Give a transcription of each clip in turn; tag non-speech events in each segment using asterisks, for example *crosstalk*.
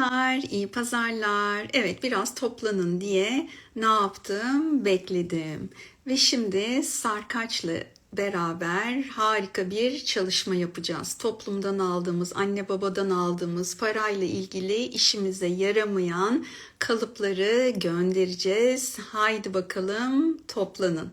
Selamlar, iyi pazarlar. Evet, biraz toplanın diye ne yaptım? Bekledim. Ve şimdi Sarkaç'la beraber harika bir çalışma yapacağız. Toplumdan aldığımız, anne babadan aldığımız parayla ilgili işimize yaramayan kalıpları göndereceğiz. Haydi bakalım toplanın.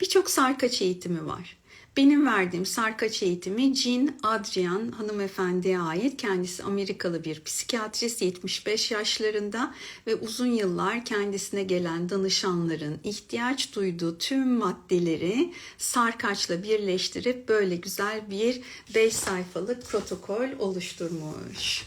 Birçok sarkaç eğitimi var. Benim verdiğim sarkaç eğitimi Jean Adrian hanımefendiye ait. Kendisi Amerikalı bir psikiyatrist 75 yaşlarında ve uzun yıllar kendisine gelen danışanların ihtiyaç duyduğu tüm maddeleri sarkaçla birleştirip böyle güzel bir 5 sayfalık protokol oluşturmuş.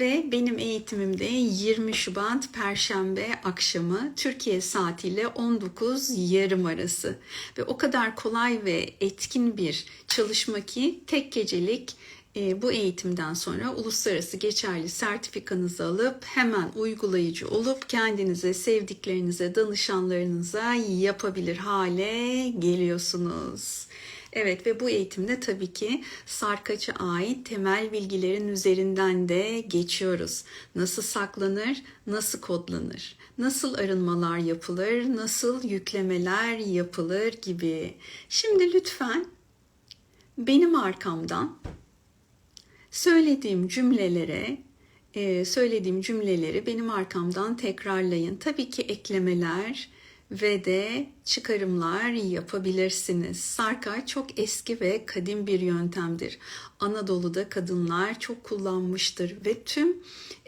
Ve benim eğitimimde 20 Şubat Perşembe akşamı Türkiye saatiyle 19 yarım arası. Ve o kadar kolay ve etkin bir çalışma ki tek gecelik e, bu eğitimden sonra uluslararası geçerli sertifikanızı alıp hemen uygulayıcı olup kendinize, sevdiklerinize, danışanlarınıza yapabilir hale geliyorsunuz. Evet ve bu eğitimde tabii ki sarkaça ait temel bilgilerin üzerinden de geçiyoruz. Nasıl saklanır, nasıl kodlanır, nasıl arınmalar yapılır, nasıl yüklemeler yapılır gibi. Şimdi lütfen benim arkamdan söylediğim cümlelere e, söylediğim cümleleri benim arkamdan tekrarlayın. Tabii ki eklemeler, ve de çıkarımlar yapabilirsiniz. Sarka çok eski ve kadim bir yöntemdir. Anadolu'da kadınlar çok kullanmıştır ve tüm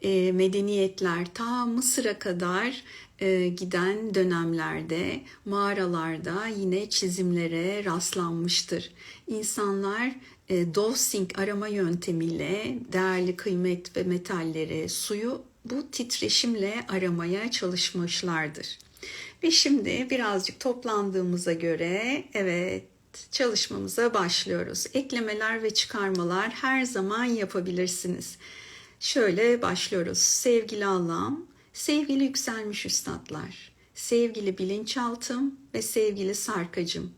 e, medeniyetler ta Mısır'a kadar e, giden dönemlerde mağaralarda yine çizimlere rastlanmıştır. İnsanlar e, dosing arama yöntemiyle değerli kıymet ve metalleri, suyu bu titreşimle aramaya çalışmışlardır. Ve şimdi birazcık toplandığımıza göre evet çalışmamıza başlıyoruz. Eklemeler ve çıkarmalar her zaman yapabilirsiniz. Şöyle başlıyoruz. Sevgili Allah'ım, sevgili yükselmiş üstadlar, sevgili bilinçaltım ve sevgili sarkacım.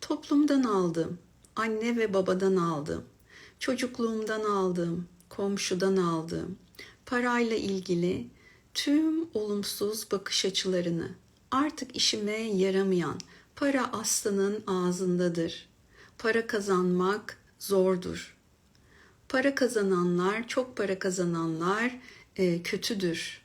Toplumdan aldım, anne ve babadan aldım, çocukluğumdan aldım, komşudan aldım, parayla ilgili tüm olumsuz bakış açılarını, artık işime yaramayan para aslanın ağzındadır. Para kazanmak zordur. Para kazananlar, çok para kazananlar e, kötüdür.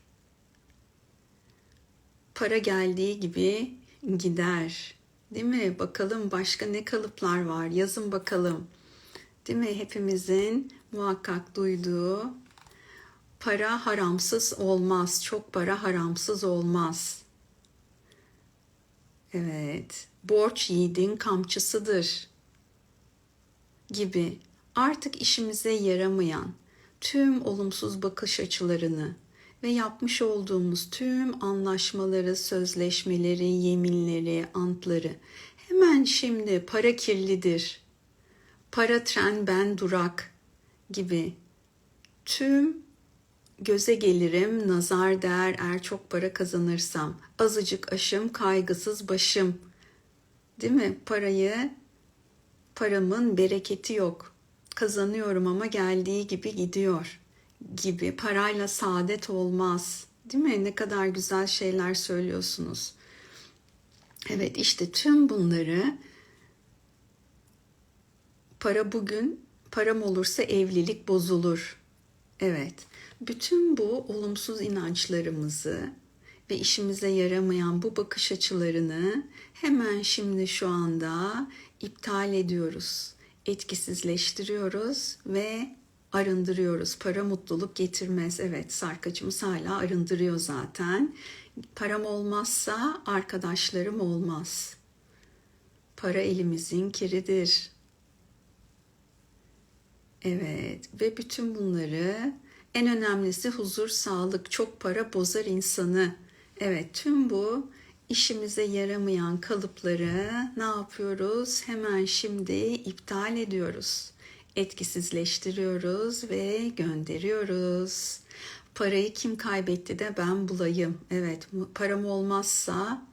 Para geldiği gibi gider. Değil mi? Bakalım başka ne kalıplar var? Yazın bakalım. Değil mi? Hepimizin muhakkak duyduğu para haramsız olmaz. Çok para haramsız olmaz. Evet, borç yiğidin kamçısıdır gibi. Artık işimize yaramayan tüm olumsuz bakış açılarını ve yapmış olduğumuz tüm anlaşmaları, sözleşmeleri, yeminleri, antları hemen şimdi para kirlidir, para tren ben durak gibi tüm Göze gelirim, nazar değer eğer çok para kazanırsam. Azıcık aşım, kaygısız başım. Değil mi? Parayı, paramın bereketi yok. Kazanıyorum ama geldiği gibi gidiyor gibi. Parayla saadet olmaz. Değil mi? Ne kadar güzel şeyler söylüyorsunuz. Evet işte tüm bunları para bugün param olursa evlilik bozulur. Evet bütün bu olumsuz inançlarımızı ve işimize yaramayan bu bakış açılarını hemen şimdi şu anda iptal ediyoruz. Etkisizleştiriyoruz ve arındırıyoruz. Para mutluluk getirmez. Evet sarkacımız hala arındırıyor zaten. Param olmazsa arkadaşlarım olmaz. Para elimizin kiridir. Evet ve bütün bunları en önemlisi huzur, sağlık, çok para bozar insanı. Evet tüm bu işimize yaramayan kalıpları ne yapıyoruz? Hemen şimdi iptal ediyoruz. Etkisizleştiriyoruz ve gönderiyoruz. Parayı kim kaybetti de ben bulayım. Evet param olmazsa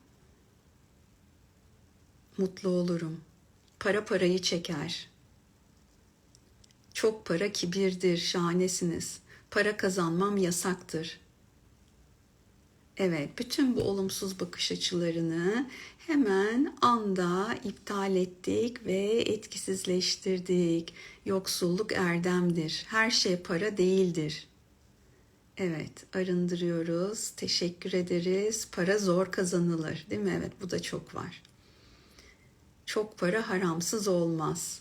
mutlu olurum. Para parayı çeker. Çok para kibirdir, şahanesiniz. Para kazanmam yasaktır. Evet, bütün bu olumsuz bakış açılarını hemen anda iptal ettik ve etkisizleştirdik. Yoksulluk erdemdir. Her şey para değildir. Evet, arındırıyoruz. Teşekkür ederiz. Para zor kazanılır, değil mi? Evet, bu da çok var. Çok para haramsız olmaz.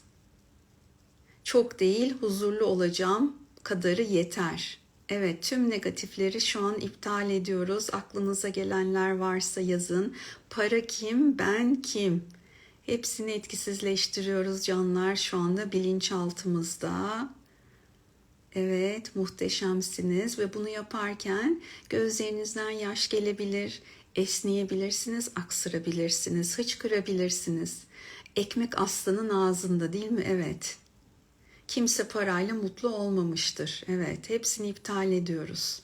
Çok değil, huzurlu olacağım kadarı yeter. Evet, tüm negatifleri şu an iptal ediyoruz. Aklınıza gelenler varsa yazın. Para kim, ben kim? Hepsini etkisizleştiriyoruz canlar şu anda bilinçaltımızda. Evet, muhteşemsiniz ve bunu yaparken gözlerinizden yaş gelebilir, esneyebilirsiniz, aksırabilirsiniz, hıçkırabilirsiniz. Ekmek aslanın ağzında değil mi? Evet. Kimse parayla mutlu olmamıştır. Evet, hepsini iptal ediyoruz.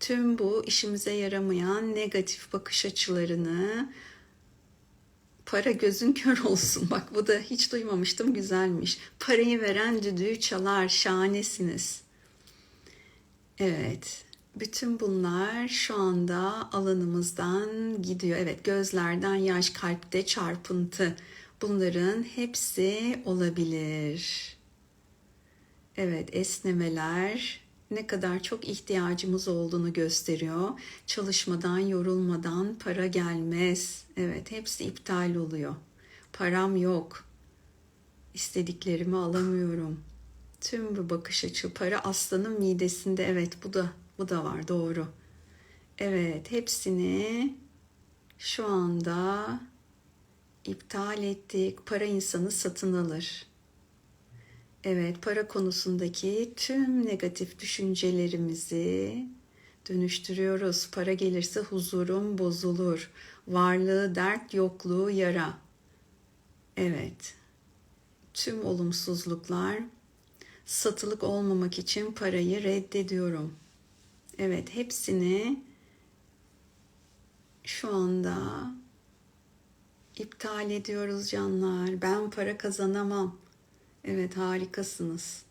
Tüm bu işimize yaramayan negatif bakış açılarını para gözün kör olsun. Bak bu da hiç duymamıştım güzelmiş. Parayı veren düdüğü çalar. Şahanesiniz. Evet. Bütün bunlar şu anda alanımızdan gidiyor. Evet gözlerden yaş, kalpte çarpıntı. Bunların hepsi olabilir. Evet, esnemeler ne kadar çok ihtiyacımız olduğunu gösteriyor. Çalışmadan, yorulmadan para gelmez. Evet, hepsi iptal oluyor. Param yok. İstediklerimi alamıyorum. Tüm bu bakış açı para aslanın midesinde. Evet, bu da bu da var doğru. Evet, hepsini şu anda iptal ettik. Para insanı satın alır. Evet, para konusundaki tüm negatif düşüncelerimizi dönüştürüyoruz. Para gelirse huzurum bozulur. Varlığı dert, yokluğu yara. Evet. Tüm olumsuzluklar satılık olmamak için parayı reddediyorum. Evet, hepsini şu anda iptal ediyoruz canlar. Ben para kazanamam. Evet harikasınız.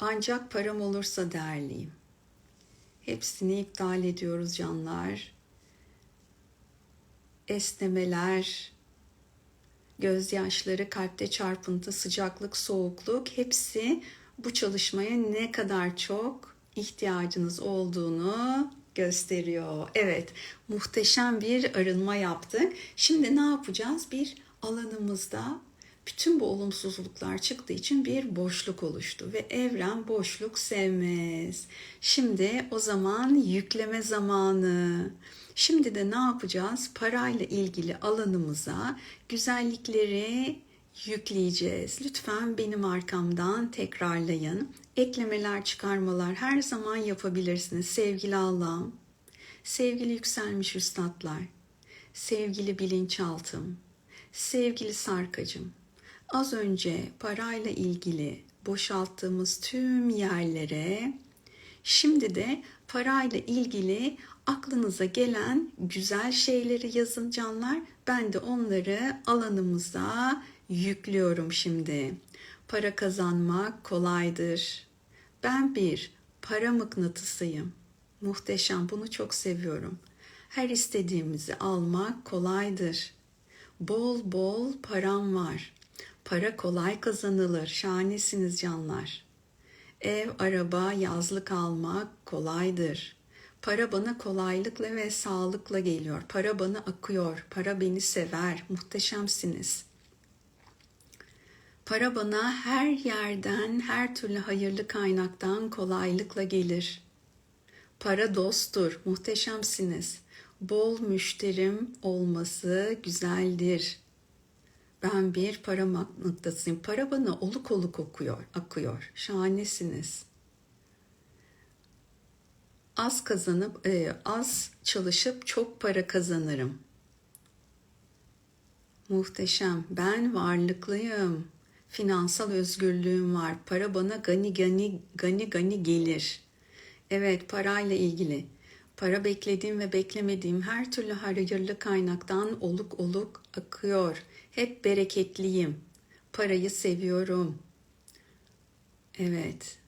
Ancak param olursa değerliyim. Hepsini iptal ediyoruz canlar. Esnemeler, gözyaşları, kalpte çarpıntı, sıcaklık, soğukluk hepsi bu çalışmaya ne kadar çok ihtiyacınız olduğunu gösteriyor. Evet, muhteşem bir arınma yaptık. Şimdi ne yapacağız? Bir alanımızda bütün bu olumsuzluklar çıktığı için bir boşluk oluştu ve evren boşluk sevmez. Şimdi o zaman yükleme zamanı. Şimdi de ne yapacağız? Parayla ilgili alanımıza güzellikleri yükleyeceğiz. Lütfen benim arkamdan tekrarlayın. Eklemeler, çıkarmalar her zaman yapabilirsiniz sevgili Allah'ım. Sevgili yükselmiş üstadlar, sevgili bilinçaltım, sevgili sarkacım, Az önce parayla ilgili boşalttığımız tüm yerlere şimdi de parayla ilgili aklınıza gelen güzel şeyleri yazın canlar. Ben de onları alanımıza yüklüyorum şimdi. Para kazanmak kolaydır. Ben bir para mıknatısıyım. Muhteşem bunu çok seviyorum. Her istediğimizi almak kolaydır. Bol bol param var. Para kolay kazanılır. Şahanesiniz canlar. Ev, araba, yazlık almak kolaydır. Para bana kolaylıkla ve sağlıkla geliyor. Para bana akıyor. Para beni sever. Muhteşemsiniz. Para bana her yerden, her türlü hayırlı kaynaktan kolaylıkla gelir. Para dosttur. Muhteşemsiniz. Bol müşterim olması güzeldir. Ben bir para mıknatısıyım. Para bana oluk oluk okuyor, akıyor. Şahanesiniz. Az kazanıp, e, az çalışıp çok para kazanırım. Muhteşem. Ben varlıklıyım. Finansal özgürlüğüm var. Para bana gani gani gani gani gelir. Evet, parayla ilgili. Para beklediğim ve beklemediğim her türlü hayırlı kaynaktan oluk oluk akıyor. Hep bereketliyim. Parayı seviyorum. Evet.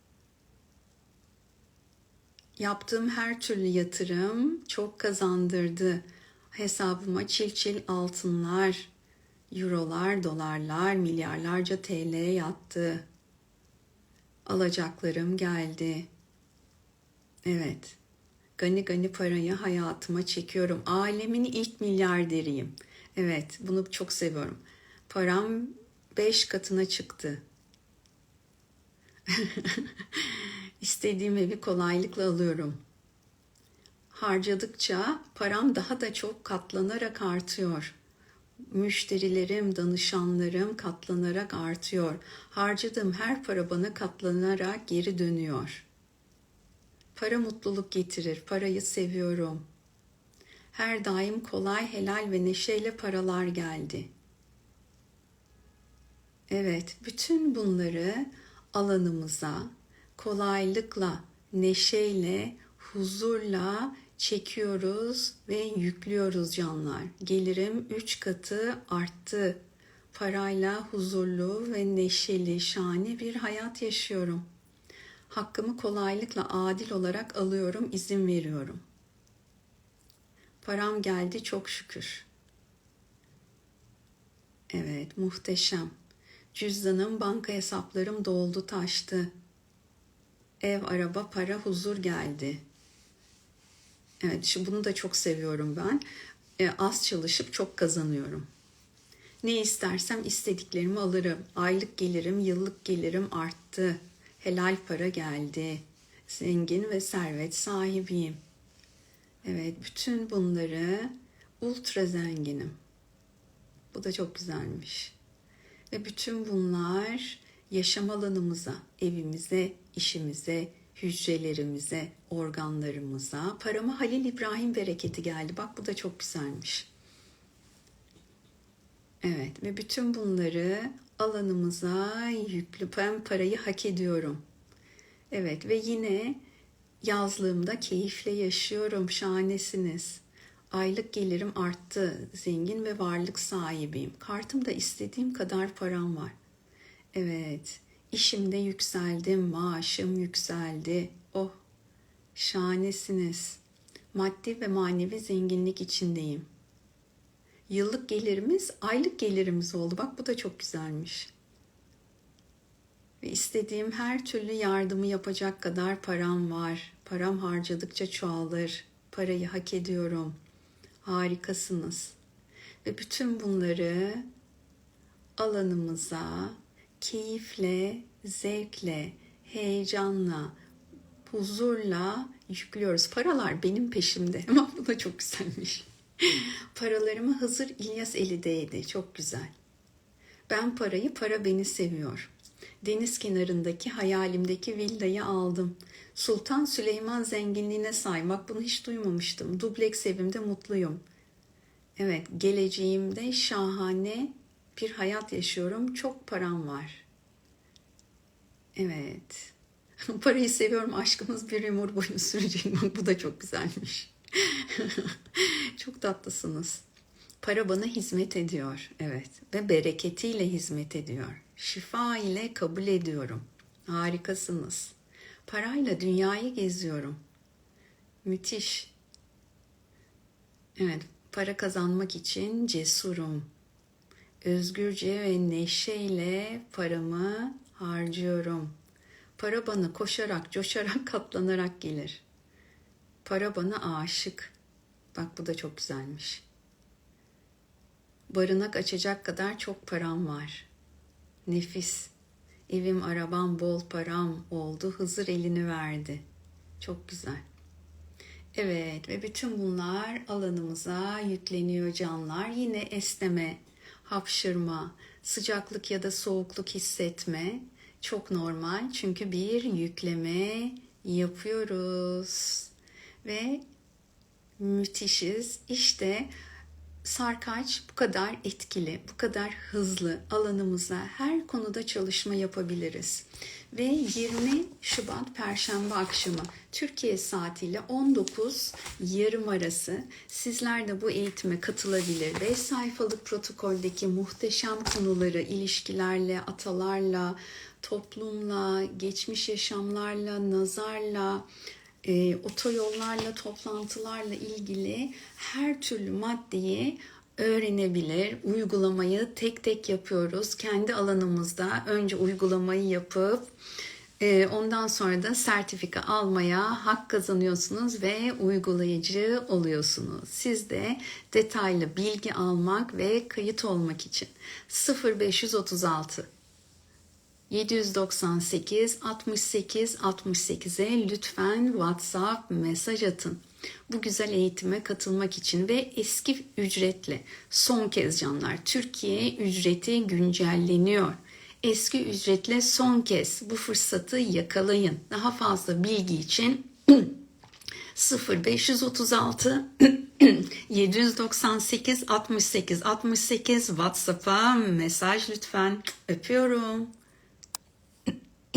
Yaptığım her türlü yatırım çok kazandırdı. Hesabıma çil çil altınlar, eurolar, dolarlar, milyarlarca TL yattı. Alacaklarım geldi. Evet. Gani gani parayı hayatıma çekiyorum. Alemin ilk milyarderiyim. Evet, bunu çok seviyorum. Param beş katına çıktı. *laughs* İstediğim evi kolaylıkla alıyorum. Harcadıkça param daha da çok katlanarak artıyor. Müşterilerim, danışanlarım katlanarak artıyor. Harcadığım her para bana katlanarak geri dönüyor. Para mutluluk getirir. Parayı seviyorum. Her daim kolay, helal ve neşeyle paralar geldi. Evet, bütün bunları alanımıza kolaylıkla, neşeyle, huzurla çekiyoruz ve yüklüyoruz canlar. Gelirim 3 katı arttı. Parayla huzurlu ve neşeli, şahane bir hayat yaşıyorum. Hakkımı kolaylıkla adil olarak alıyorum, izin veriyorum. Param geldi çok şükür. Evet, muhteşem. Cüzdanım, banka hesaplarım doldu taştı. Ev, araba, para, huzur geldi. Evet, şu bunu da çok seviyorum ben. E, az çalışıp çok kazanıyorum. Ne istersem istediklerimi alırım. Aylık gelirim, yıllık gelirim arttı. Helal para geldi. Zengin ve servet sahibiyim. Evet, bütün bunları ultra zenginim. Bu da çok güzelmiş. Ve bütün bunlar yaşam alanımıza, evimize, işimize, hücrelerimize, organlarımıza. Parama Halil İbrahim bereketi geldi. Bak bu da çok güzelmiş. Evet ve bütün bunları alanımıza yüklü ben parayı hak ediyorum. Evet ve yine yazlığımda keyifle yaşıyorum. Şahanesiniz. Aylık gelirim arttı. Zengin ve varlık sahibiyim. Kartımda istediğim kadar param var. Evet. İşimde yükseldim. Maaşım yükseldi. Oh. Şahanesiniz. Maddi ve manevi zenginlik içindeyim. Yıllık gelirimiz aylık gelirimiz oldu. Bak bu da çok güzelmiş. Ve istediğim her türlü yardımı yapacak kadar param var. Param harcadıkça çoğalır. Parayı hak ediyorum. Harikasınız. Ve bütün bunları alanımıza keyifle, zevkle, heyecanla, huzurla yüklüyoruz. Paralar benim peşimde. *laughs* Ama bu da çok güzelmiş. Paralarımı Hızır İlyas elideydi. Çok güzel. Ben parayı, para beni seviyor. Deniz kenarındaki hayalimdeki villayı aldım. Sultan Süleyman zenginliğine saymak bunu hiç duymamıştım. Dubleks evimde mutluyum. Evet, geleceğimde şahane bir hayat yaşıyorum. Çok param var. Evet. *laughs* Parayı seviyorum. Aşkımız bir ömür boyu sürecek. Bu da çok güzelmiş. *laughs* çok tatlısınız. Para bana hizmet ediyor. Evet. Ve bereketiyle hizmet ediyor. Şifa ile kabul ediyorum. Harikasınız. Parayla dünyayı geziyorum. Müthiş. Evet, para kazanmak için cesurum. Özgürce ve neşeyle paramı harcıyorum. Para bana koşarak, coşarak, *laughs* katlanarak gelir. Para bana aşık. Bak bu da çok güzelmiş. Barınak açacak kadar çok param var. Nefis. Evim, arabam, bol param oldu. Hızır elini verdi. Çok güzel. Evet ve bütün bunlar alanımıza yükleniyor canlar. Yine esneme, hapşırma, sıcaklık ya da soğukluk hissetme çok normal. Çünkü bir yükleme yapıyoruz. Ve müthişiz. İşte sarkaç bu kadar etkili, bu kadar hızlı alanımıza her konuda çalışma yapabiliriz. Ve 20 Şubat Perşembe akşamı Türkiye saatiyle 19 yarım arası sizler de bu eğitime katılabilir. 5 sayfalık protokoldeki muhteşem konuları ilişkilerle, atalarla, toplumla, geçmiş yaşamlarla, nazarla, e, otoyollarla, toplantılarla ilgili her türlü maddeyi öğrenebilir. Uygulamayı tek tek yapıyoruz. Kendi alanımızda önce uygulamayı yapıp e, ondan sonra da sertifika almaya hak kazanıyorsunuz ve uygulayıcı oluyorsunuz. Siz de detaylı bilgi almak ve kayıt olmak için 0536 798 68 68'e lütfen WhatsApp mesaj atın. Bu güzel eğitime katılmak için ve eski ücretle son kez canlar Türkiye ücreti güncelleniyor. Eski ücretle son kez bu fırsatı yakalayın. Daha fazla bilgi için 0536 798 68 68 WhatsApp'a mesaj lütfen. Öpüyorum.